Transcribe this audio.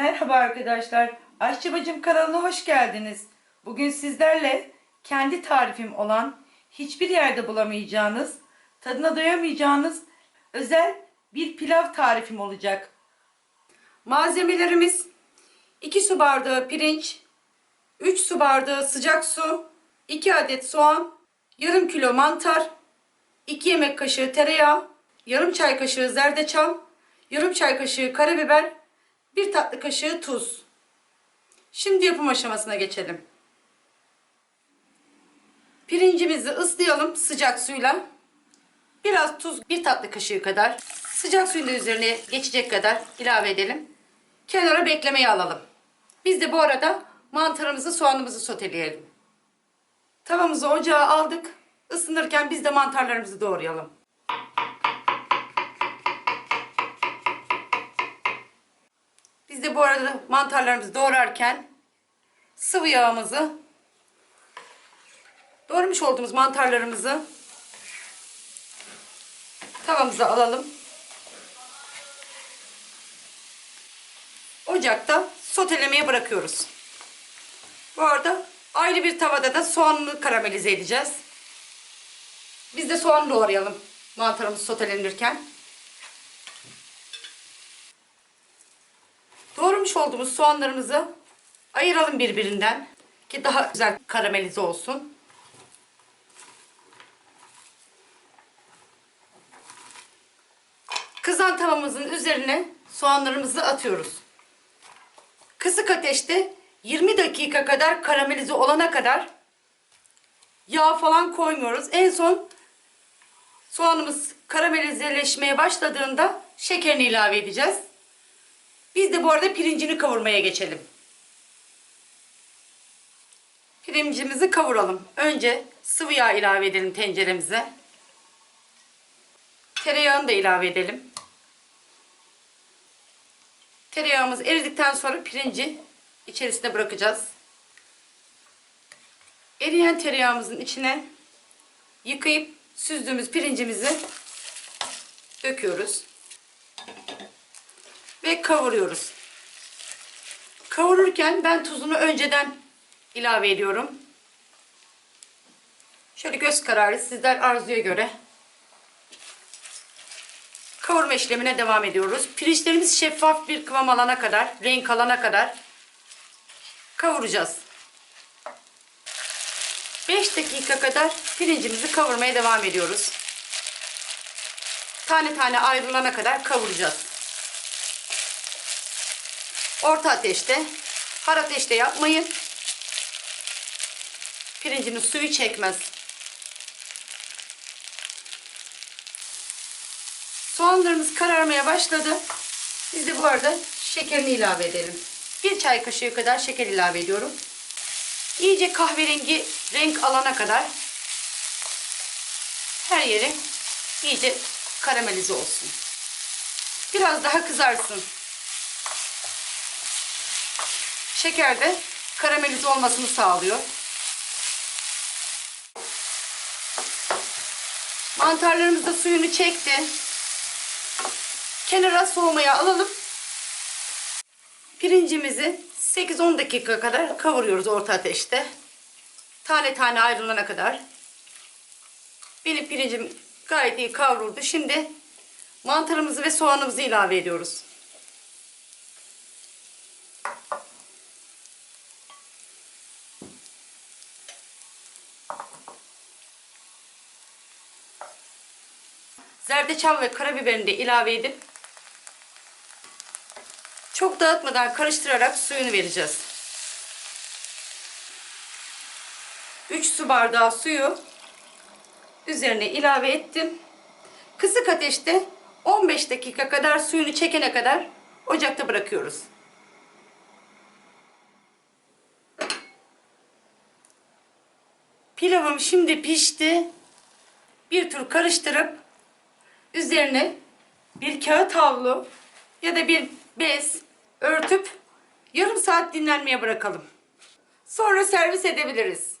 Merhaba arkadaşlar. Aşçı Bacım kanalına hoş geldiniz. Bugün sizlerle kendi tarifim olan hiçbir yerde bulamayacağınız, tadına doyamayacağınız özel bir pilav tarifim olacak. Malzemelerimiz 2 su bardağı pirinç, 3 su bardağı sıcak su, 2 adet soğan, yarım kilo mantar, 2 yemek kaşığı tereyağı, yarım çay kaşığı zerdeçal, yarım çay kaşığı karabiber, 1 tatlı kaşığı tuz. Şimdi yapım aşamasına geçelim. Pirincimizi ıslayalım sıcak suyla. Biraz tuz, 1 tatlı kaşığı kadar. Sıcak suyun da üzerine geçecek kadar ilave edelim. Kenara beklemeye alalım. Biz de bu arada mantarımızı, soğanımızı soteleyelim. Tavamızı ocağa aldık. Isınırken biz de mantarlarımızı doğrayalım. De bu arada mantarlarımızı doğrarken sıvı yağımızı doğramış olduğumuz mantarlarımızı tavamıza alalım. Ocakta sotelemeye bırakıyoruz. Bu arada ayrı bir tavada da soğanını karamelize edeceğiz. Biz de soğan doğrayalım mantarımız sotelenirken. Doğramış olduğumuz soğanlarımızı ayıralım birbirinden ki daha güzel karamelize olsun. Kızan tavamızın üzerine soğanlarımızı atıyoruz. Kısık ateşte 20 dakika kadar karamelize olana kadar yağ falan koymuyoruz. En son soğanımız karamelizeleşmeye başladığında şekerini ilave edeceğiz. Biz de bu arada pirincini kavurmaya geçelim. Pirincimizi kavuralım. Önce sıvı yağ ilave edelim tenceremize. Tereyağını da ilave edelim. Tereyağımız eridikten sonra pirinci içerisine bırakacağız. Eriyen tereyağımızın içine yıkayıp süzdüğümüz pirincimizi döküyoruz. Ve kavuruyoruz. Kavururken ben tuzunu önceden ilave ediyorum. Şöyle göz kararı sizler arzuya göre kavurma işlemine devam ediyoruz. Pirinçlerimiz şeffaf bir kıvam alana kadar, renk alana kadar kavuracağız. 5 dakika kadar pirincimizi kavurmaya devam ediyoruz. Tane tane ayrılana kadar kavuracağız. Orta ateşte, har ateşte yapmayın. Pirincinin suyu çekmez. Soğanlarımız kararmaya başladı. Biz de bu arada şekerini ilave edelim. Bir çay kaşığı kadar şeker ilave ediyorum. İyice kahverengi renk alana kadar her yeri iyice karamelize olsun. Biraz daha kızarsın. Şeker de karamelize olmasını sağlıyor. Mantarlarımız da suyunu çekti. Kenara soğumaya alalım. Pirincimizi 8-10 dakika kadar kavuruyoruz orta ateşte. Tane tane ayrılana kadar. Benim pirincim gayet iyi kavruldu. Şimdi mantarımızı ve soğanımızı ilave ediyoruz. Zerdeçal ve karabiberini de ilave edip çok dağıtmadan karıştırarak suyunu vereceğiz. 3 su bardağı suyu üzerine ilave ettim. Kısık ateşte 15 dakika kadar suyunu çekene kadar ocakta bırakıyoruz. Pilavım şimdi pişti. Bir tur karıştırıp üzerine bir kağıt havlu ya da bir bez örtüp yarım saat dinlenmeye bırakalım. Sonra servis edebiliriz.